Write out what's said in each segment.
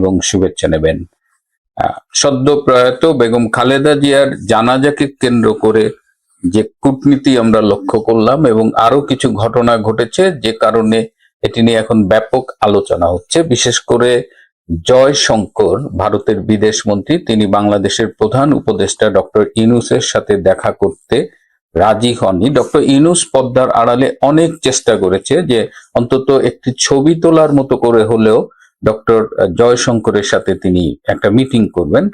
এবং শুভেচ্ছা নেবেন। সদ্য প্রয়াত বেগম খালেদা জিয়ার জানাজাকে কেন্দ্র করে যে কূটনীতি আমরা লক্ষ্য করলাম এবং আরও কিছু ঘটনা ঘটেছে যে কারণে এটি নিয়ে এখন ব্যাপক আলোচনা হচ্ছে। বিশেষ করে জয় শঙ্কর, ভারতের বিদেশ মন্ত্রী, তিনি বাংলাদেশের প্রধান উপদেষ্টা ডক্টর ইনুসের সাথে দেখা করতে রাজি হননি। ডক্টর ইনুস পদ্মার আড়ালে অনেক চেষ্টা করেছে যে অন্তত একটি ছবি তোলার মতো করে হলেও ডক্টর জয়শঙ্করের সাথে তিনি একটা মিটিং করবেন।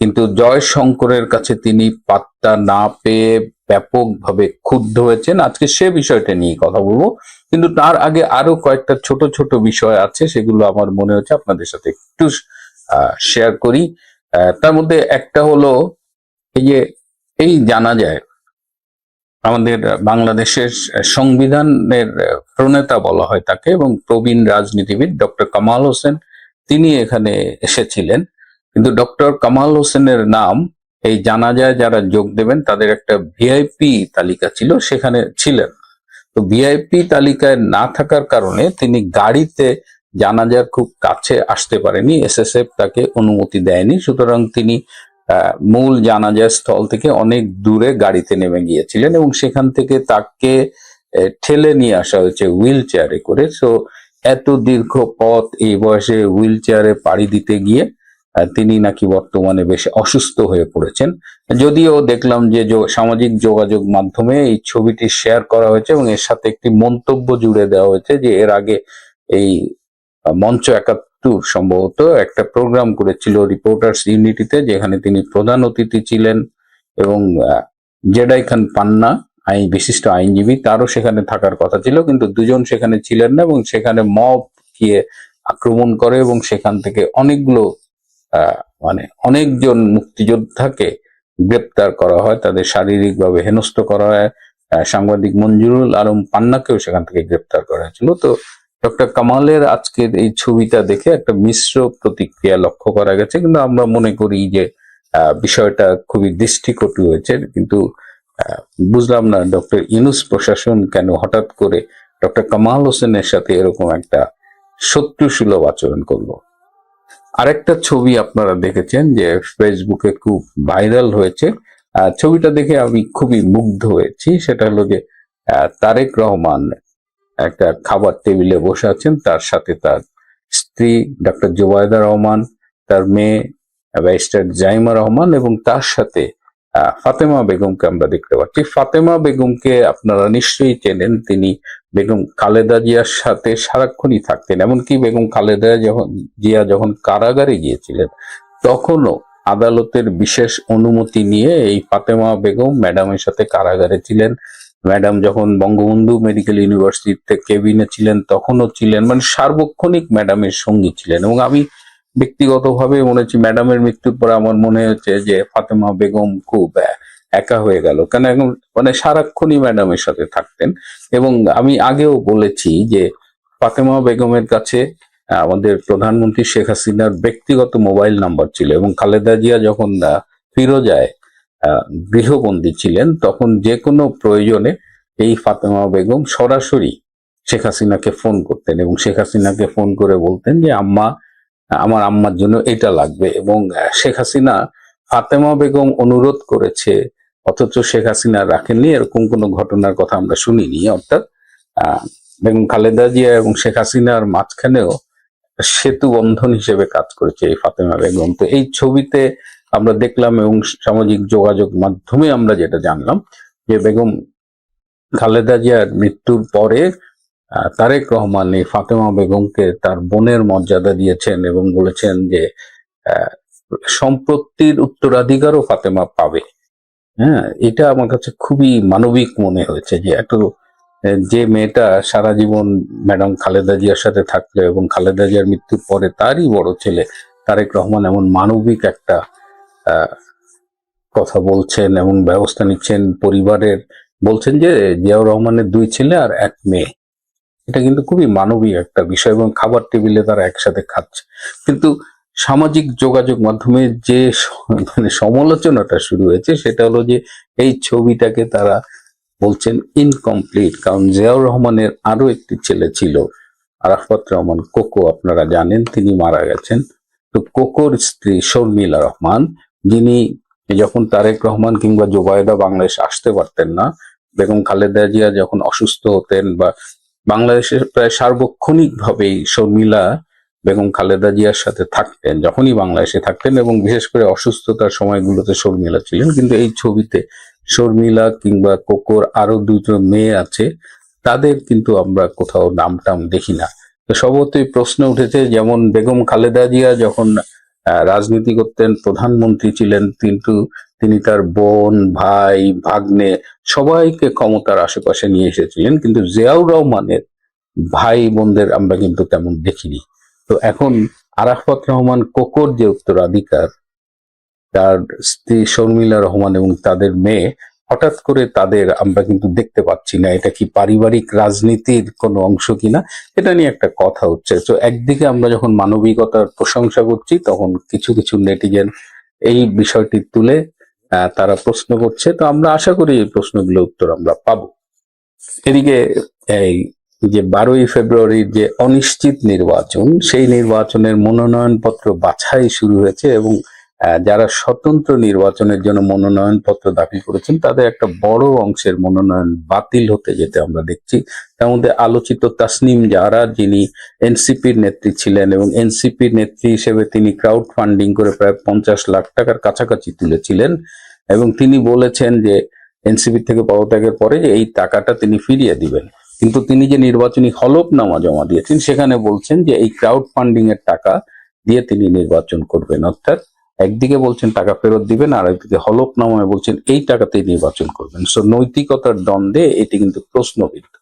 কিন্তু জয়শঙ্করের কাছে তিনি পাত্তা না পেয়ে ব্যাপকভাবে ক্ষুব্ধ হয়েছেন। আজকে সে বিষয়টা নিয়ে কথা বলব। কিন্তু তার আগে আরও কয়েকটা ছোট ছোট বিষয় আছে, সেগুলো আমার মনে হচ্ছে আপনাদের সাথে একটু শেয়ার করি। তার মধ্যে একটা হলো, এই যে, এই জানা যায় আমাদের বাংলাদেশের সংবিধানের প্রণেতা বলা হয় তাকে এবং প্রবীণ রাজনীতিবিদ ডক্টর কামাল হোসেন, তিনি এখানে এসেছিলেন। কিন্তু ডক্টর কামাল হোসেনের নাম, এই জানাজায় যারা যোগ দেবেন, তাদের একটা ভিআইপি তালিকা ছিল, সেখানে ছিলেন তো ভিআইপি তালিকায় না থাকার কারণে তিনি গাড়িতে জানাজার খুব কাছে আসতে পারেনি, এসএসএফ তাকে অনুমতি দেয়নি। সুতরাং তিনি মূল জানাজা স্থল থেকে অনেক দূরে গাড়িতে নেমে গিয়েছিলেন এবং সেখান থেকে তাকে ঠেলে নিয়ে আসা হয়েছে হুইল চেয়ারে করে। সো, এত দীর্ঘ পথ এই বয়সে হুইল চেয়ারে পাড়ি দিতে গিয়ে তিনি নাকি বর্তমানে বেশ অসুস্থ হয়ে পড়েছেন। যদিও দেখলাম যে যো- সামাজিক যোগাযোগ মাধ্যমে এই ছবিটি শেয়ার করা হয়েছে এবং এর সাথে একটি মন্তব্য জুড়ে দেওয়া হয়েছে যে এর আগে এই মঞ্চ একাত্তর সম্ভবত একটা প্রোগ্রাম করেছিল রিপোর্টার্স ইউনিটিতে যেখানে তিনি প্রধান অতিথি ছিলেন এবং জেডাই খান পান্না আইন বিশিষ্ট আইনজীবী, তারও সেখানে থাকার কথা ছিল, কিন্তু দুজন সেখানে ছিলেন না এবং সেখানে মব গিয়ে আক্রমণ করে এবং সেখান থেকে অনেকগুলো মানে অনেকজন মুক্তিযোদ্ধাকে গ্রেপ্তার করা হয়, তাদের শারীরিকভাবে হেনস্থ করা হয়। সাংবাদিক মঞ্জুরুল আলম পান্নাকেও সেখান থেকে গ্রেপ্তার করা হয়েছিল। তো ডক্টর কামালের আজকের এই ছবিটা দেখে একটা মিশ্র প্রতিক্রিয়া লক্ষ্য করা গেছে। কিন্তু আমরা মনে করি যে বিষয়টা খুবই দৃষ্টিকটু হয়েছে। কিন্তু বুঝলাম না ডক্টর ইনুস প্রশাসন কেন হঠাৎ করে ডক্টর কামাল হোসেনের সাথে এরকম একটা শত্রু সুলভ আচরণ করল। আরেকটা ছবি আপনারা দেখেছেন যে ফেসবুকে খুব ভাইরাল হয়েছে। ছবিটা দেখে আমি খুবই মুগ্ধ হয়েছি। সেটা হলো যে তারেক রহমান একটা খাবার টেবিলে বসে আছেন। তার সাথে তার স্ত্রী ডক্টর জুবায়দা রহমান, তার মেয়ে, ব্যারিস্টার জাইমা রহমান এবং তার সাথে ফাতেমা বেগমকে আমরা দেখতে পাচ্ছি। ফাতেমা বেগমকে আপনারা নিশ্চয়ই চেনেন। তিনি বেগম খালেদা জিয়ার সাথে সারাক্ষণই থাকতেন। এমনকি বেগম খালেদা যখন, জিয়া যখন কারাগারে গিয়েছিলেন, তখনও আদালতের বিশেষ অনুমতি নিয়ে এই ফাতেমা বেগম ম্যাডামের সাথে কারাগারে ছিলেন। ম্যাডাম যখন বঙ্গবন্ধু মেডিকেল ইউনিভার্সিটিতে কেবিনে ছিলেন, তখনও ছিলেন মানে সার্বক্ষণিক ম্যাডামের সঙ্গী ছিলেন। এবং আমি ব্যক্তিগতভাবে মনে হচ্ছে ম্যাডামের মৃত্যুর পরে আমার মনে হচ্ছে যে ফাতেমা বেগম খুব একা হয়ে গেল। কেন এখন মানে সারাক্ষণই ম্যাডামের সাথে থাকতেন। এবং আমি আগেও বলেছি যে ফাতেমা বেগমের কাছে আমাদের প্রধানমন্ত্রী শেখ হাসিনার ব্যক্তিগত মোবাইল নাম্বার ছিল এবং খালেদা জিয়া যখন ফিরোজায় গৃহবন্দী ছিলেন, তখন যে কোনো প্রয়োজনে এই ফাতেমা বেগম সরাসরি শেখ হাসিনাকে ফোন করতেন এবং শেখ হাসিনাকে ফোন করে বলতেন যে, আম্মা, আমার আম্মার জন্য এটা লাগবে। এবং শেখ হাসিনা ফাতেমা বেগম অনুরোধ করেছে, অথচ শেখ হাসিনা রাখেননি, এরকম কোনো ঘটনার কথা আমরা শুনিনি। অর্থাৎ বেগম খালেদা জিয়া এবং শেখ হাসিনার মাঝখানেও সেতু বন্ধন হিসেবে কাজ করেছে এই ফাতেমা বেগম। তো এই ছবিতে আমরা দেখলাম এবং সামাজিক যোগাযোগ মাধ্যমে আমরা যেটা জানলাম যে বেগম খালেদা জিয়ার মৃত্যুর পরে তারেক রহমান এই ফাতেমা বেগমকে তার বোনের মর্যাদা দিয়েছেন এবং বলেছেন যে সম্পত্তির উত্তরাধিকারও ফাতেমা পাবে। হ্যাঁ এটা আমার কাছে খুবই মানবিক মনে হয়েছে যে এত যে মেয়েটা সারা জীবন ম্যাডাম খালেদা জিয়ার সাথে থাকল এবং খালেদা জিয়ার মৃত্যুর পরে তারই বড় ছেলে, তারেক রহমান এমন মানবিক একটা কথা বলছেন এবং ব্যবস্থা নিচ্ছেন পরিবারের, বলছেন যে জিয়াউর রহমানের দুই ছেলে আর এক মেয়ে। এটা কিন্তু খুবই মানবিক একটা বিষয় এবং খাবার টেবিলে তারা একসাথে খাচ্ছে। কিন্তু সামাজিক যোগাযোগ মাধ্যমে যে মানে সমালোচনাটা শুরু হয়েছে, সেটা হলো যে এই ছবিটাকে তারা বলছেন ইনকমপ্লিট কারণ জিয়াউর রহমানের আরও একটি ছেলে ছিল, আরাফাত রহমান কোকো, আপনারা জানেন তিনি মারা গেছেন। তো কোকোর স্ত্রী শর্মিলা রহমান যিনি যখন তারেক রহমান কিংবা জোবায়দা বাংলাদেশ আসতে পারতেন না, বেগম খালেদা জিয়া যখন অসুস্থ হতেন বা বাংলাদেশের প্রায় সার্বক্ষণিক ভাবেই শর্মিলা বেগম খালেদা জিয়ার সাথে থাকতেন, যখনই বাংলাদেশে থাকতেন এবং বিশেষ করে অসুস্থতার সময়গুলোতে শর্মিলা ছিলেন, কিন্তু এই ছবিতে শর্মিলা কিংবা কোকোর আরও দুটো মেয়ে আছে, তাদের কিন্তু আমরা কোথাও নাম টাম দেখি না। তো স্বভাবতই প্রশ্ন উঠেছে, যেমন বেগম খালেদা জিয়া যখন রাজনীতি করতেন, প্রধানমন্ত্রী ছিলেন কিন্তু তিনি তার বোন, ভাই, ভাগ্নে সবাইকে ক্ষমতার আশেপাশে নিয়ে এসেছিলেন। কিন্তু জিয়াউর রহমানের ভাই বোনদের আমরা কিন্তু তেমন দেখিনি। তো এখন আরাফাত রহমান কোকর যে উত্তরাধিকার, তার স্ত্রী শর্মিলা রহমান এবং তাদের মেয়ে হঠাৎ করে তাদের আমরা কিন্তু দেখতে পাচ্ছি না এটা কি পারিবারিক রাজনীতির কোনো অংশ কিনা, এটা নিয়ে একটা কথা হচ্ছে। তো একদিকে আমরা যখন মানবিকতার প্রশংসা করছি, তখন কিছু কিছু নেটিজেন এই বিষয়টি তুলে তারা প্রশ্ন করছে। তো আমরা আশা করি এই প্রশ্নগুলোর উত্তর আমরা পাবো। এদিকে এই যে বারোই ফেব্রুয়ারির যে অনিশ্চিত নির্বাচন, সেই নির্বাচনের মনোনয়নপত্র বাছাই শুরু হয়েছে এবং যারা স্বতন্ত্র নির্বাচনের জন্য মনোনয়নপত্র দাখিল করেছেন, তাদের একটা বড় অংশের মনোনয়ন বাতিল হতে যেতে আমরা দেখছি। তার মধ্যে আলোচিত তাসনিম যারা যিনি এনসিপির নেত্রী ছিলেন এবং এনসিপির নেত্রী হিসেবে তিনি ক্রাউড ফান্ডিং করে প্রায় পঞ্চাশ লাখ টাকার কাছাকাছি তুলেছিলেন এবং তিনি বলেছেন যে এনসিপি থেকে পদত্যাগের পরে এই টাকাটা তিনি ফিরিয়ে দিবেন। কিন্তু তিনি যে নির্বাচনী হলফনামা জমা দিয়েছেন, সেখানে বলছেন যে এই ক্রাউড ফান্ডিং এর টাকা দিয়ে তিনি নির্বাচন করবেন। অর্থাৎ একদিকে বলছেন টাকা ফেরত দিবেন আর একদিকে হলফনামায় বলছেন এই টাকাতেই নির্বাচন করবেন। সো নৈতিকতার দ্বন্দ্বে এটি কিন্তু প্রশ্নবিদ্ধ।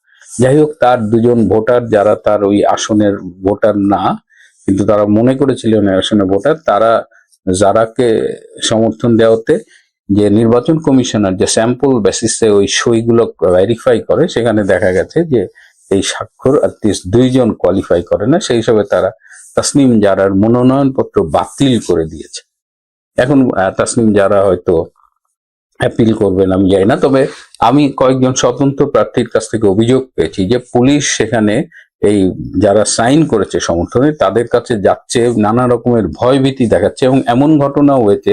যাই হোক, তার দুজন ভোটার যারা তার ওই আসনের ভোটার না, কিন্তু তারা মনে করেছিলেন আসনের ভোটার, তারা যারাকে সমর্থন দেওয়াতে যে নির্বাচন কমিশনার যে স্যাম্পল বেসিসে ওই সইগুলো ভেরিফাই করে, সেখানে দেখা গেছে যে এই স্বাক্ষর অ্যাটলিস্ট দুইজন কোয়ালিফাই করে না। সেই হিসাবে তারা তাসনিম জারার মনোনয়নপত্র বাতিল করে দিয়েছে। এখন তাসনিম যারা হয়তো অ্যাপিল করবেন, আমি জানি না, তবে আমি কয়েকজন স্বতন্ত্র প্রার্থীর কাছ থেকে অভিযোগ পেয়েছি যে পুলিশ সেখানে এই যারা সাইন করেছে সমর্থনে, তাদের কাছে যাচ্ছে, নানা রকমের ভয়ভীতি দেখাচ্ছে এবং এমন ঘটনাও হয়েছে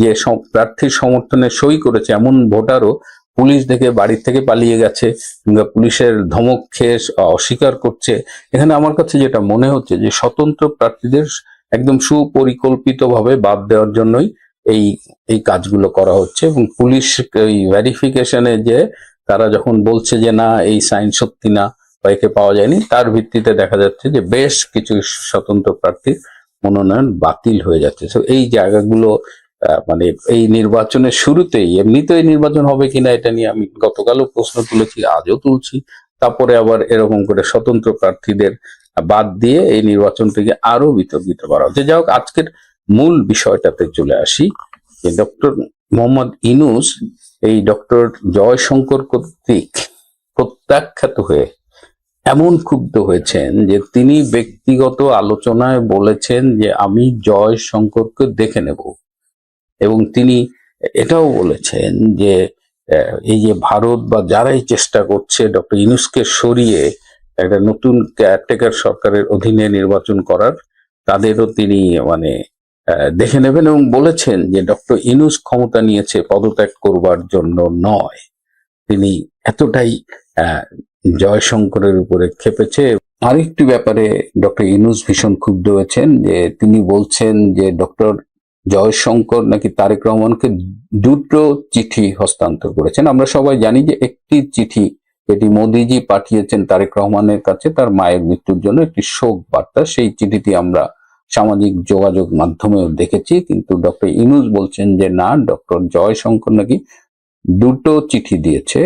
যে প্রার্থীর সমর্থনে সই করেছে এমন ভোটারও পুলিশ দেখে বাড়ির থেকে পালিয়ে গেছে কিংবা পুলিশের ধমক খেয়ে অস্বীকার করছে। এখানে আমার কাছে যেটা মনে হচ্ছে যে স্বতন্ত্র প্রার্থীদের একদম সুপরিকল্পিতভাবে বাদ দেওয়ার জন্যই এই এই কাজগুলো করা হচ্ছে এবং পুলিশ এই ভেরিফিকেশনে যে তারা যখন বলছে যে না, এই সাইন সত্যি না বা একে পাওয়া যায়নি, তার ভিত্তিতে দেখা যাচ্ছে যে বেশ কিছু স্বতন্ত্র প্রার্থীর মনোনয়ন বাতিল হয়ে যাচ্ছে। তো এই জায়গাগুলো মানে এই নির্বাচনের শুরুতেই এমনিতে এই নির্বাচন হবে কিনা এটা নিয়ে আমি গতকালও প্রশ্ন তুলেছি, আজও তুলছি। তারপরে আবার এরকম করে স্বতন্ত্র প্রার্থীদের বাদ দিয়ে এই নির্বাচনটিকে আরও বিতর্কিত করা হচ্ছে। যাই হোক, আজকের মূল বিষয়টাতে চলে আসি। যে ডক্টর মোহাম্মদ ইনুস, এই ডক্টর জয়শঙ্কর কর্তৃক প্রত্যাখ্যাত হয়ে এমন ক্ষুব্ধ হয়েছেন যে তিনি ব্যক্তিগত আলোচনায় বলেছেন যে আমি জয়শঙ্করকে দেখে নেব। এবং তিনি এটাও বলেছেন যে এই যে ভারত বা যারাই চেষ্টা করছে ডক্টর ইনুসকে সরিয়ে একটা নতুন কেয়ারটেকার সরকারের অধীনে নির্বাচন করার, তাদেরও তিনি মানে দেখে নেবেন এবং বলেছেন যে ডক্টর ইনুস ক্ষমতা নিয়েছে পদত্যাগ করবার জন্য নয়। তিনি এতটাই জয়শঙ্করের উপরে খেপেছে। আরেকটি ব্যাপারে ডক্টর ইনুস ভীষণ ক্ষুব্ধ হয়েছেন যে তিনি বলছেন যে ডক্টর জয়শঙ্কর নাকি তারেক রহমানকে দুটো চিঠি হস্তান্তর করেছেন। আমরা সবাই জানি যে একটি চিঠি যেটি মোদিজি পাঠিয়েছেন তারেক রহমানের কাছে, তার মায়ের মৃত্যুর জন্য একটি শোক বার্তা। সেই চিঠিটি আমরা সামাজিক যোগাযোগ মাধ্যমেও দেখেছি, কিন্তু ডক্টর ইনুস বলছেন যে, না, ডক্টর জয়শঙ্কর নাকি দুটো চিঠি দিয়েছে।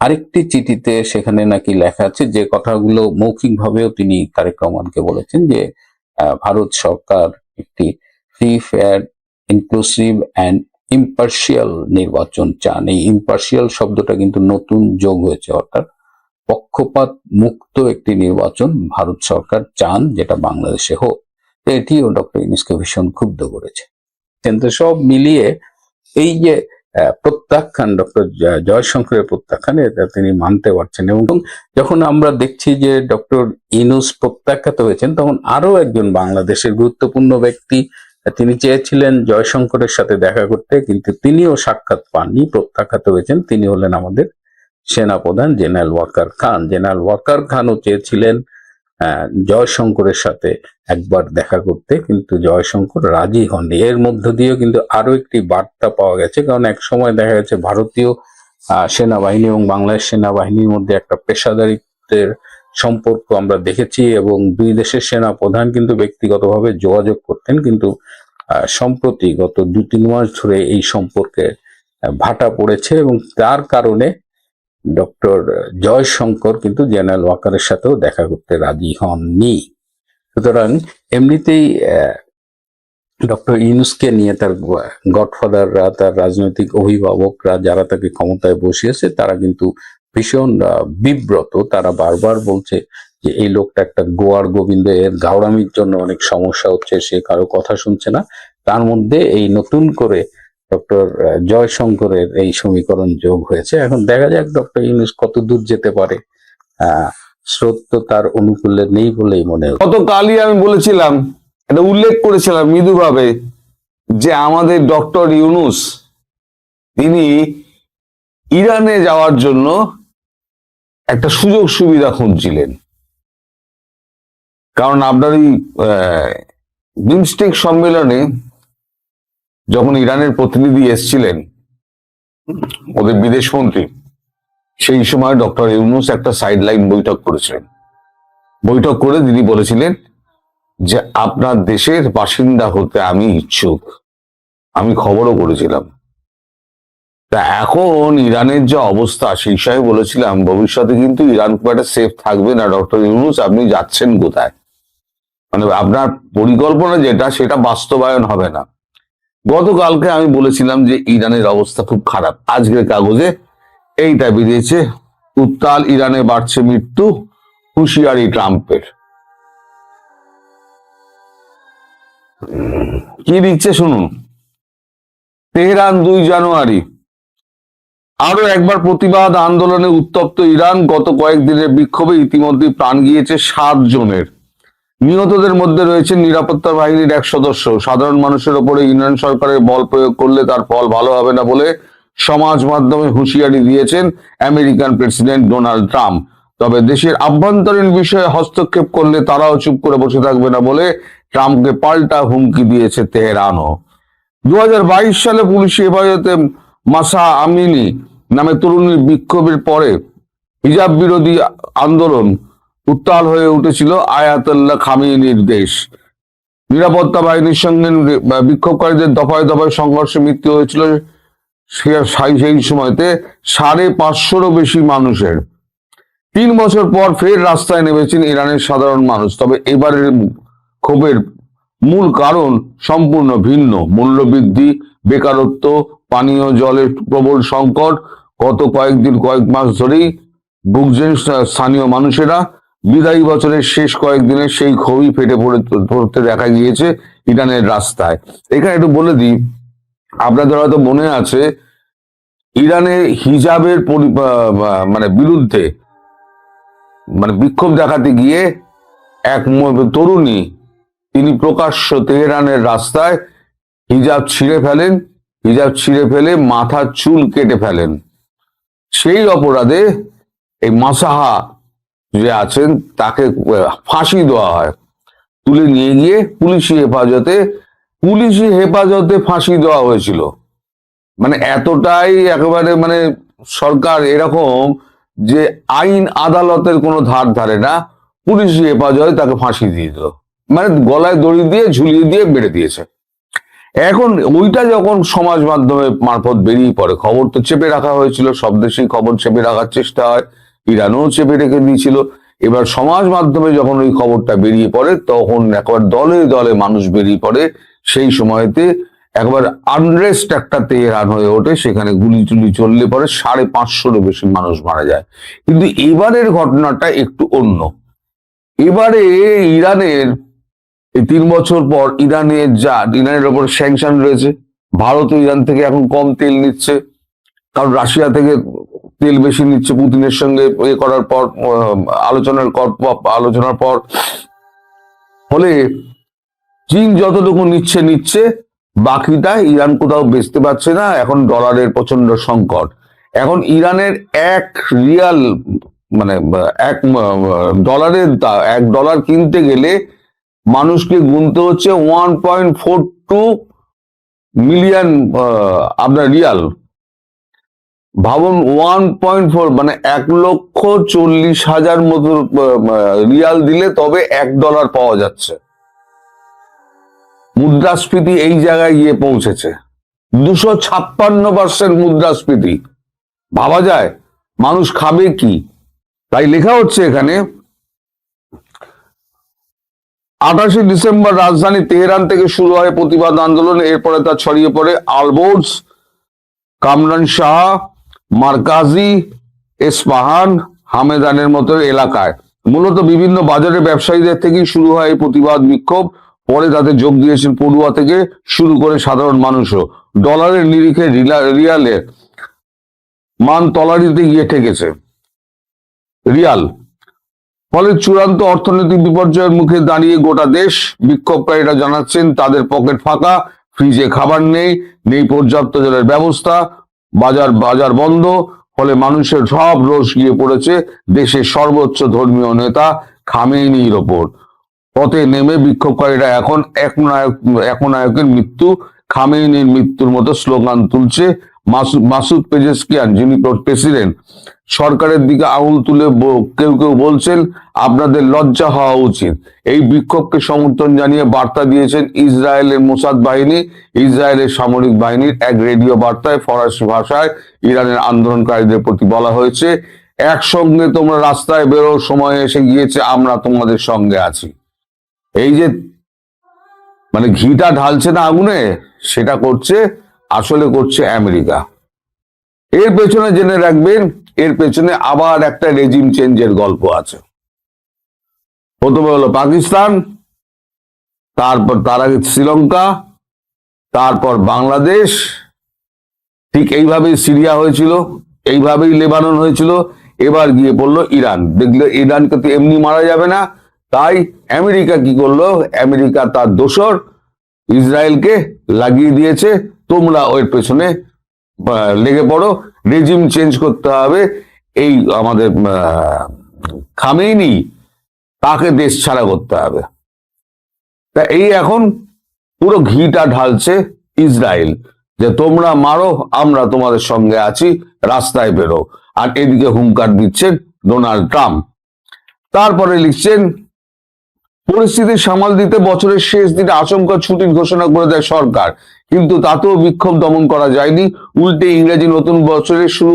আরেকটি চিঠিতে সেখানে নাকি লেখা আছে যে, কথাগুলো মৌখিকভাবেও তিনি তারেক রহমানকে বলেছেন যে ভারত সরকার একটি free fair inclusive and impartial নির্বাচন চান। এই ইম্পার্শিয়াল শব্দটা কিন্তু নতুন যোগ হয়েছে, অর্থাৎ পক্ষপাত মুক্ত একটি নির্বাচন ভারত সরকার চান, যেটা বাংলাদেশে হোক। এটিও ডক্টর ইনিসকে ভীষণ ক্ষুব্ধ করেছে। কিন্তু সব মিলিয়ে এই যে প্রত্যাখ্যান, ডক্টর জয়শঙ্করের প্রত্যাখ্যান, এটা তিনি মানতে পারছেন এবং যখন আমরা দেখছি যে ডক্টর ইনুস প্রত্যাখ্যাত হয়েছেন, তখন আরও একজন বাংলাদেশের গুরুত্বপূর্ণ ব্যক্তি তিনি চেয়েছিলেন জয়শঙ্করের সাথে দেখা করতে, কিন্তু তিনিও সাক্ষাৎ পাননি, প্রত্যাখ্যাত হয়েছেন। তিনি হলেন আমাদের সেনাপ্রধান জেনারেল ওয়াকার খান। জেনারেল ওয়াকার খানও চেয়েছিলেন জয়শঙ্করের সাথে একবার দেখা করতে, কিন্তু জয়শঙ্কর রাজি হননি। এর মধ্য দিয়েও কিন্তু আরও একটি বার্তা পাওয়া গেছে, কারণ এক সময় দেখা গেছে ভারতীয় সেনাবাহিনী এবং বাংলাদেশ সেনাবাহিনীর মধ্যে একটা পেশাদারিত্বের সম্পর্ক আমরা দেখেছি এবং দুই দেশের সেনা প্রধান কিন্তু ব্যক্তিগতভাবে যোগাযোগ করতেন, কিন্তু সম্প্রতি গত দু তিন মাস ধরে এই সম্পর্কে ভাটা পড়েছে এবং তার কারণে ডক্টর জয়শঙ্কর কিন্তু জেনারেল ওয়াকারের সাথেও দেখা করতে রাজি হননি। সুতরাং এমনিতেই ডক্টর ইউনুসকে নিয়ে তার গডফাদাররা, তার রাজনৈতিক অভিভাবকরা যারা তাকে ক্ষমতায় বসিয়েছে, তারা কিন্তু ভীষণ বিব্রত। তারা বারবার বলছে যে, এই লোকটা একটা গোয়ার গোবিন্দ এর গাওড়ামির জন্য অনেক সমস্যা হচ্ছে, সে কারও কথা শুনছে না। তার মধ্যে এই নতুন করে ডক্টর জয়শঙ্করের এই সমীকরণ যোগ হয়েছে। এখন দেখা যাক ডক্টর ইউনুস কত দূর যেতে পারে। স্রোত তো তার অনুকূলে নেই বলেই মনে হচ্ছে। গতকালই আমি বলেছিলাম, এটা উল্লেখ করেছিলাম মৃদুভাবে যে, আমাদের ডক্টর ইউনুস, তিনি ইরানে যাওয়ার জন্য একটা সুযোগ সুবিধা খুঁজছিলেন। কারণ আপনার এই বিমস্টেক সম্মেলনে যখন ইরানের প্রতিনিধি এসছিলেন, ওদের বিদেশমন্ত্রী, সেই সময় ডক্টর ইউনুস একটা সাইড লাইন বৈঠক করেছিলেন। বৈঠক করে তিনি বলেছিলেন যে, আপনার দেশের বাসিন্দা হতে আমি ইচ্ছুক। আমি খবরও করেছিলাম। তা এখন ইরানের যে অবস্থা, সেই সময় বলেছিলাম, ভবিষ্যতে কিন্তু ইরান খুব একটা সেফ থাকবে না, ডক্টর ইউনুস, আপনি যাচ্ছেন কোথায়? মানে আপনার পরিকল্পনা যেটা, সেটা বাস্তবায়ন হবে না। গতকালকে আমি বলেছিলাম যে ইরানের অবস্থা খুব খারাপ। আজকের কাগজে এইটা বেরিয়েছে, উত্তাল ইরানে বাড়ছে মৃত্যু, হুঁশিয়ারি ট্রাম্পের। কি দিচ্ছে শুনুন? তেহরান দুই জানুয়ারি আরও একবার প্রতিবাদ আন্দোলনে উত্তপ্ত ইরান গত কয়েকদিনের বিক্ষোভে ইতিমধ্যে প্রাণ গিয়েছে সাত জনের। নিহতদের মধ্যে রয়েছে নিরাপত্তা বাহিনীর এক সদস্য। সাধারণ মানুষের ওপরে ইরান সরকারের বল প্রয়োগ করলে তার ফল ভালো হবে না বলে সমাজ মাধ্যমে হুঁশিয়ারি দিয়েছেন আমেরিকান প্রেসিডেন্ট ডোনাল্ড ট্রাম্প। তবে দেশের আভ্যন্তরীণ বিষয়ে হস্তক্ষেপ করলে তারাও চুপ করে বসে থাকবে না বলে ট্রাম্পকে পাল্টা হুমকি দিয়েছে তেহরানও। দু সালে পুলিশি হেফাজতে মাসা আমিনি নামে তরুণীর বিক্ষোভের পরে হিজাব বিরোধী আন্দোলন উত্তাল হয়ে উঠেছিল আয়াতুল্লাহ খামিনির দেশ। নিরাপত্তা বাহিনীর সঙ্গে বিক্ষোভকারীদের দফায় দফায় সংঘর্ষে মৃত্যু হয়েছিল সেই সময়তে সাড়ে পাঁচশোরও বেশি মানুষের। তিন বছর পর ফের রাস্তায় নেমেছেন ইরানের সাধারণ মানুষ। তবে এবারের ক্ষোভের মূল কারণ সম্পূর্ণ ভিন্ন। মূল্যবৃদ্ধি, বেকারত্ব, পানীয় জলের প্রবল সংকট গত কয়েকদিন, কয়েক মাস ধরেই বুকজেন স্থানীয় মানুষেরা বিদায়ী বছরের শেষ কয়েকদিনে সেই ক্ষোভই ফেটে পড়ে, পড়তে দেখা গিয়েছে ইরানের রাস্তায়। এখানে একটু বলে দিই, আপনাদের হয়তো মনে আছে ইরানে হিজাবের মানে বিরুদ্ধে মানে বিক্ষোভ দেখাতে গিয়ে এক তরুণী, তিনি প্রকাশ্য তেহরানের রাস্তায় হিজাব ছিঁড়ে ফেলেন, হিজাব ছিঁড়ে ফেলে মাথার চুল কেটে ফেলেন। সেই অপরাধে এই মাসাহা যে আছেন, তাকে ফাঁসি দেওয়া হয়। তুলে নিয়ে গিয়ে পুলিশি হেফাজতে পুলিশি হেফাজতে ফাঁসি দেওয়া হয়েছিল। মানে এতটাই একেবারে মানে সরকার এরকম যে আইন আদালতের কোনো ধার ধারে না, পুলিশি হেফাজতে তাকে ফাঁসি দিয়ে দিল। মানে গলায় দড়ি দিয়ে, ঝুলিয়ে দিয়ে বেড়ে দিয়েছে। এখন ওইটা যখন সমাজ মাধ্যমে মারফত বেরিয়ে পড়ে, খবর তো চেপে রাখা হয়েছিল, সব দেশেই খবর চেপে রাখার চেষ্টা হয়, ইরানও চেপে রেখে দিয়েছিল। এবার সমাজ মাধ্যমে যখন ওই খবরটা বেরিয়ে পড়ে, তখন একবার দলে দলে মানুষ বেরিয়ে পড়ে, সেই সময়তে একবার আনরেস্ট একটা তেহরান হয়ে ওঠে, সেখানে গুলি টুলি চললে পরে সাড়ে পাঁচশোরও বেশি মানুষ মারা যায়। কিন্তু এবারের ঘটনাটা একটু অন্য। এবারে ইরানের এই তিন বছর পর ইরানের যা, ইরানের ওপর স্যাংশন রয়েছে ভারত ইরান থেকে এখন কম তেল নিচ্ছে, কারণ রাশিয়া থেকে তেল বেশি নিচ্ছে পুতিনের সঙ্গে এ করার পর আলোচনার আলোচনার পর। ফলে চীন যতটুকু নিচ্ছে নিচ্ছে, বাকিটা ইরান কোথাও বেচতে পারছে না, এখন ডলারের প্রচণ্ড সংকট। এখন ইরানের এক রিয়াল মানে এক, ডলারের এক ডলার কিনতে গেলে মানুষকে গুনতে হচ্ছে one point four two million আপনার রিয়াল। ভাবুন ওয়ান মানে এক লক্ষ চল্লিশ হাজার মতো রিয়াল দিলে তবে এক ডলার পাওয়া যাচ্ছে। মুদ্রাস্ফীতি এই জায়গায় গিয়ে পৌঁছেছে। দুশো ছাপ্পান্ন পার্সেন্ট মুদ্রাস্ফীতি। ভাবা যায়, মানুষ খাবে কি? তাই লেখা হচ্ছে এখানে আঠাশে ডিসেম্বর রাজধানী তেহরান থেকে শুরু হয় প্রতিবাদ আন্দোলন, এরপরে তা ছড়িয়ে পড়ে আলবোর্ডস কামরান শাহ, মার্কাজি, এসপাহান, হামেদানের মতো এলাকায়। মূলত বিভিন্ন বাজারের ব্যবসায়ীদের থেকেই শুরু হয় এই প্রতিবাদ বিক্ষোভ। পরে তাতে যোগ দিয়েছেন পড়ুয়া থেকে শুরু করে সাধারণ মানুষও। ডলারের নিরিখে রিয়ালের মান তলারিতে গিয়ে ঠেকেছে। রিয়াল ফলে চূড়ান্ত অর্থনৈতিক বিপর্যয়ের মুখে দাঁড়িয়ে গোটা দেশ, বিক্ষোভকারীরা জানাচ্ছেন তাদের পকেট ফাঁকা, ফ্রিজে খাবার নেই নেই পর্যাপ্ত জলের ব্যবস্থা, বাজার বাজার বন্ধ, ফলে মানুষের সব রোষ গিয়ে পড়েছে দেশের সর্বোচ্চ ধর্মীয় নেতা খামেইনির ওপর। পথে নেমে বিক্ষোভকারীরা এখন এক নায়ক এক নায়কের মৃত্যু, খামেইনির মৃত্যুর মতো স্লোগান তুলছে মাসুদ পেজেসকিয়ান, যিনি প্রেসিডেন্ট, সরকারের দিকে আঙুল তুলে কেউ কেউ বলছেন, আপনাদের লজ্জা হওয়া উচিত। এই বিক্ষোভকে সমর্থন জানিয়ে বার্তা দিয়েছেন ইসরায়েলের মোসাদ বাহিনী, ইসরায়েলের সামরিক বাহিনীর এক রেডিও বার্তায় ফরাসি ভাষায় ইরানের আন্দোলনকারীদের প্রতি বলা হয়েছে, একসঙ্গে তোমরা রাস্তায় বেরো সময় এসে গিয়েছে, আমরা তোমাদের সঙ্গে আছি। এই যে মানে ঘিটা ঢালছে না আগুনে, সেটা করছে আসলে করছে আমেরিকা। এর পেছনে জেনে রাখবেন, এর পেছনে আবার একটা রেজিম চেঞ্জের গল্প আছে। প্রথমে হলো পাকিস্তান, তারপর তার আগে শ্রীলঙ্কা, তারপর বাংলাদেশ। ঠিক এইভাবেই সিরিয়া হয়েছিল, এইভাবেই লেবানন হয়েছিল, এবার গিয়ে পড়ল ইরান। দেখল ইরানকে তো এমনি মারা যাবে না, তাই আমেরিকা কি করল? আমেরিকা তার দোসর ইসরায়েলকে লাগিয়ে দিয়েছে তোমরা ওর পেছনে লেগে পড়ো। রেজিম চেঞ্জ করতে হবে। এই আমাদের খামেইনি তাকে দেশ ছাড়া করতে হবে। তা এই এখন পুরো ঘিটা ঢালছে ইসরায়েল, যে তোমরা মারো, আমরা তোমাদের সঙ্গে আছি, রাস্তায় বেরো। আর এদিকে হুঙ্কার দিচ্ছেন ডোনাল্ড ট্রাম্প। তারপরে লিখছেন পরিস্থিতি সামাল দিতে বছরের শেষ দিনে আচমকা ছুটির ঘোষণা করে দেয় সরকার। কিন্তু তাতেও বিক্ষোভ দমন করা যায়নি। উল্টে ইংরেজি নতুন বছরের শুরু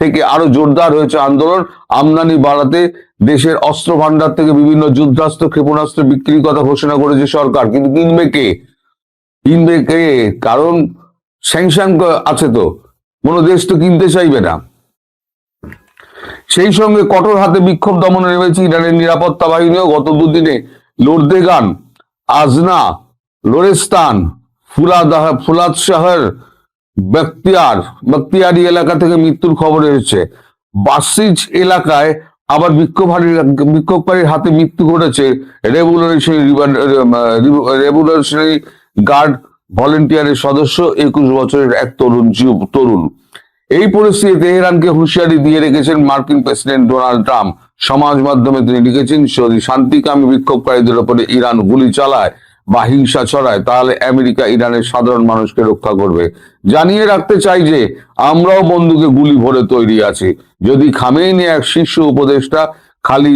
থেকে আরও জোরদার হয়েছে আন্দোলন। আমদানি বাড়াতে দেশের অস্ত্র ভান্ডার থেকে বিভিন্ন যুদ্ধাস্ত্র, ক্ষেপণাস্ত্র বিক্রির কথা ঘোষণা করেছে সরকার। কিন্তু কিনবে কে? কিনবে কে? কারণ স্যাংশন আছে তো। কোনো দেশ তো কিনতে চাইবে না। সেই সঙ্গে কঠোর হাতে বিক্ষোভ দমনে নেমেছে ইরানের নিরাপত্তা বাহিনীও। গত দুদিনে লোরদেগান আজনা, লোরেস্তান ফুলাদাহ ফুলাদ শহর বক্তিয়ার বক্তিয়ারি এলাকা থেকে মৃত্যুর খবর এসেছে। বাসিজ এলাকায় আবার বিক্ষোভকারী বিক্ষোভকারীর হাতে মৃত্যু ঘটেছে। রেভুলেশনারি রেভুলেশনারি গার্ড ভলেন্টিয়ারের সদস্য, একুশ বছরের এক তরুণ তরুণ। এই পরিস্থিতি তেহরানকে হুঁশিয়ারি দিয়ে রেখেছেন মার্কিন প্রেসিডেন্ট ডোনাল্ড ট্রাম্প। সমাজ মাধ্যমে তিনি লিখেছেন, যদি শান্তিকামী বিক্ষোভকারীদের ওপরে ইরান গুলি চালায় বা হিংসা ছড়ায়, তাহলে আমেরিকা ইরানের সাধারণ মানুষকে রক্ষা করবে। জানিয়ে রাখতে চাই যে, আমরাও বন্ধুকে গুলি ভরে তৈরি আছি। যদি খামেইনি এক শীর্ষ উপদেষ্টা খালি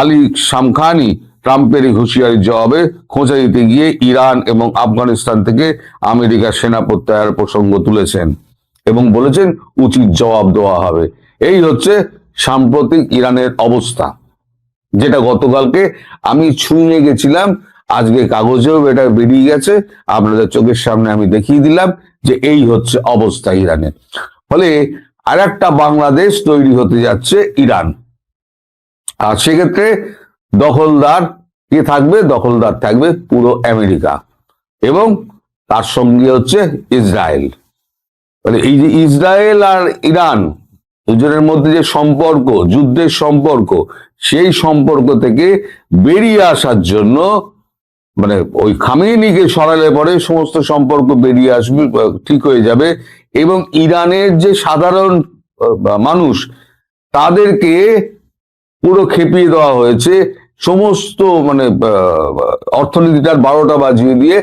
আলী শামখানি ট্রাম্পের হুঁশিয়ারির জবাবে খোঁজা দিতে গিয়ে ইরান এবং আফগানিস্তান থেকে আমেরিকার সেনা প্রত্যাহার প্রসঙ্গ তুলেছেন এবং বলেছেন, উচিত জবাব দেওয়া হবে। এই হচ্ছে সাম্প্রতিক ইরানের অবস্থা। যেটা গতকালকে আমি ছুঁয়ে গেছিলাম, আজকে কাগজেও এটা বেরিয়ে গেছে, আপনাদের চোখের সামনে আমি দেখিয়ে দিলাম যে এই হচ্ছে অবস্থা ইরানের। ফলে আর একটা বাংলাদেশ তৈরি হতে যাচ্ছে ইরান। আর সেক্ষেত্রে দখলদার কে থাকবে? দখলদার থাকবে পুরো আমেরিকা এবং তার সঙ্গে হচ্ছে ইসরায়েল। মানে এই যে ইসরায়েল আর ইরান দুজনের মধ্যে যে সম্পর্ক, যুদ্ধের সম্পর্ক, সেই সম্পর্ক থেকে বেরিয়ে আসার জন্য মানে ওই খামেনিকে সরালে পরে সমস্ত সম্পর্ক বেরিয়ে আসবে, ঠিক হয়ে যাবে এবং ইরানের যে সাধারণ মানুষ, তাদেরকে পুরো খেপিয়ে দেওয়া হয়েছে। সমস্ত মানে অর্থনীতিটার বারোটা বাজিয়ে দিয়ে,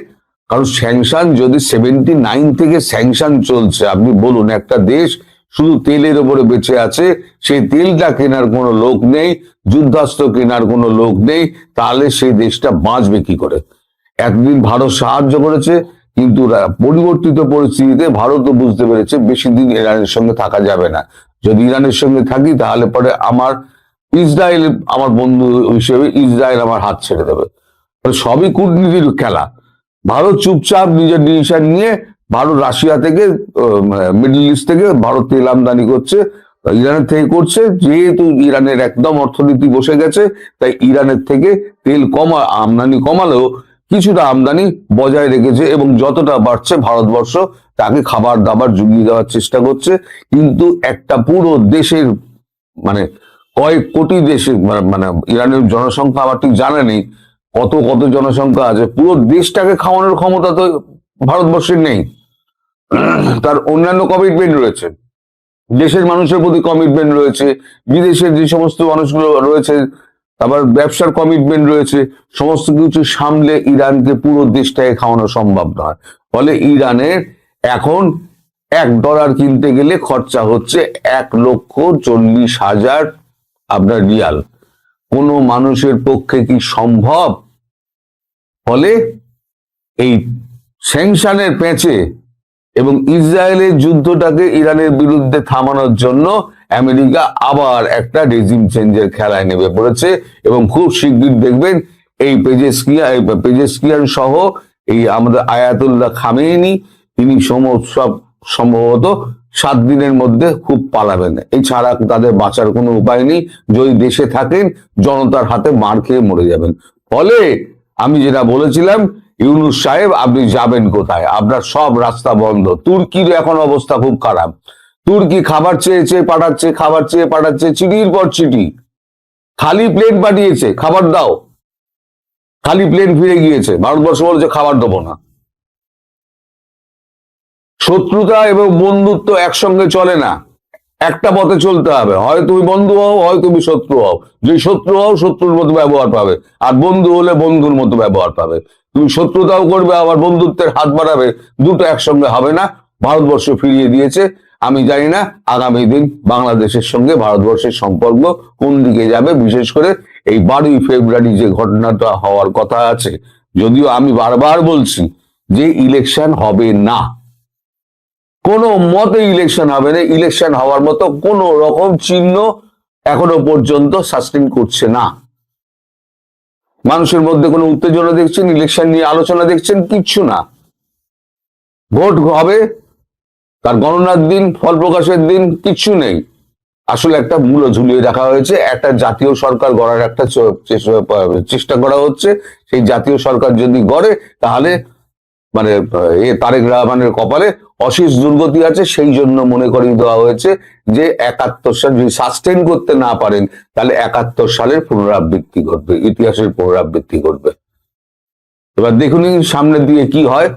কারণ স্যাংশন যদি সেভেন্টি নাইন থেকে স্যাংশন চলছে, আপনি বলুন একটা দেশ শুধু তেলের উপরে বেঁচে আছে, সেই তেলটা কেনার কোনো লোক নেই যুদ্ধাস্ত্র কেনার কোনো লোক নেই, তাহলে সেই দেশটা বাঁচবে কি করে? একদিন ভারত সাহায্য করেছে, কিন্তু পরিবর্তিত পরিস্থিতিতে ভারতও বুঝতে পেরেছে বেশি দিন ইরানের সঙ্গে থাকা যাবে না। যদি ইরানের সঙ্গে থাকি, তাহলে পরে আমার ইসরায়েল, আমার বন্ধু হিসেবে ইসরায়েল আমার হাত ছেড়ে দেবে। সবই কূটনীতির খেলা। ভারত চুপচাপ নিজের ডিসিশন নিয়ে ভারত, রাশিয়া থেকে মিডল ইস্ট থেকে ভারত তেল আমদানি করছে ইরানের থেকে করছে। যেহেতু ইরানের একদম অর্থনীতি বসে গেছে, তাই ইরানের থেকে তেল কমা, আমদানি কমালেও কিছুটা আমদানি বজায় রেখেছে এবং যতটা বাড়ছে ভারতবর্ষ, তাকে খাবার দাবার জুগিয়ে দেওয়ার চেষ্টা করছে। কিন্তু একটা পুরো দেশের মানে কয়েক কোটি দেশের, মানে- মানে ইরানের জনসংখ্যা আমার ঠিক জানা নেই, কত কত জনসংখ্যা আছে, পুরো দেশটাকে খাওয়ানোর ক্ষমতা তো ভারতবর্ষের নেই। তার অন্যান্য কমিটমেন্ট রয়েছে। দেশের মানুষের প্রতি কমিটমেন্ট রয়েছে, বিদেশের যে সমস্ত মানুষগুলো রয়েছে, আবার ব্যবসার কমিটমেন্ট রয়েছে, সমস্ত কিছু সামলে ইরানকে পুরো দেশটাকে খাওয়ানো সম্ভব নয়। ফলে ইরানের এখন এক ডলার কিনতে গেলে খরচা হচ্ছে এক লক্ষ চল্লিশ হাজার আপনার রিয়াল। কোনো মানুষের পক্ষে কি সম্ভব? ফলে এই স্যাংশনের পেঁচে এবং ইসরায়েলের যুদ্ধটাকে ইরানের বিরুদ্ধে থামানোর জন্য আমেরিকা আবার একটা রেজিম চেঞ্জের খেলায় নেমে পড়েছে এবং খুব শিগগির দেখবেন এই পেজেস্কিয়া পেজেস্কিয়ান সহ এই আমাদের আয়াতুল্লাহ খামেনি তিনি সব সম্ভবত সাত দিনের মধ্যে খুব পালাবেন। এছাড়া তাদের বাঁচার কোনো উপায় নেই, যদি দেশে থাকেন, জনতার হাতে মার খেয়ে মরে যাবেন। ফলে আমি যেটা বলেছিলাম ইউনুস সাহেব, আপনি যাবেন কোথায়? আপনার সব রাস্তা বন্ধ। তুর্কির এখন অবস্থা খুব খারাপ। তুর্কি খাবার চেয়ে চেয়ে পাঠাচ্ছে, খাবার চেয়ে পাঠাচ্ছে চিঠির পর চিঠি খালি প্লেন পাঠিয়েছে, খাবার দাও। খালি প্লেন ফিরে গিয়েছে। ভারতবর্ষ বলছে, খাবার দেবো না। শত্রুতা এবং বন্ধুত্ব একসঙ্গে চলে না। একটা পথে চলতে হবে। হয় তুমি বন্ধু হও, হয় তুমি শত্রু হও। যদি শত্রু হও, শত্রুর মতো ব্যবহার পাবে। আর বন্ধু হলে বন্ধুর মতো ব্যবহার পাবে। তুমি শত্রুতাও করবে আবার বন্ধুত্বের হাত বাড়াবে, দুটো একসঙ্গে হবে না, ভারতবর্ষ ফিরিয়ে দিয়েছে। আমি জানি না আগামী দিন বাংলাদেশের সঙ্গে ভারতবর্ষের সম্পর্ক কোন দিকে যাবে, বিশেষ করে এই বারোই ফেব্রুয়ারি যে ঘটনাটা হওয়ার কথা আছে। যদিও আমি বারবার বলছি যে ইলেকশন হবে না। কোনো মতে ইলেকশন হবে না ইলেকশন হওয়ার মতো কোনো রকম চিহ্ন এখনও পর্যন্ত সাস্টেন করছে না। মানুষের মধ্যে কোনো উত্তেজনা দেখছেন ইলেকশন নিয়ে আলোচনা দেখছেন, কিচ্ছু না। ভোট হবে, তার গণনার দিন, ফল প্রকাশের দিন, কিচ্ছু নেই। আসলে একটা মূল্য ঝুলিয়ে রাখা হয়েছে, একটা জাতীয় সরকার গড়ার একটা চেষ্টা- চেষ্টা করা হচ্ছে। সেই জাতীয় সরকার যদি গড়ে, তাহলে মানে এ তারেক রহমানের কপালে অশেষ দুর্গতি আছে, সেই জন্য মনে করিয়ে দেওয়া হয়েছে যে একাত্তর সাল যদি সাস্টেন করতে না পারেন, তাহলে একাত্তর সালের পুনরাবৃত্তি ঘটবে, ইতিহাসের পুনরাবৃত্তি ঘটবে। এবার দেখুন সামনে দিয়ে কি হয়।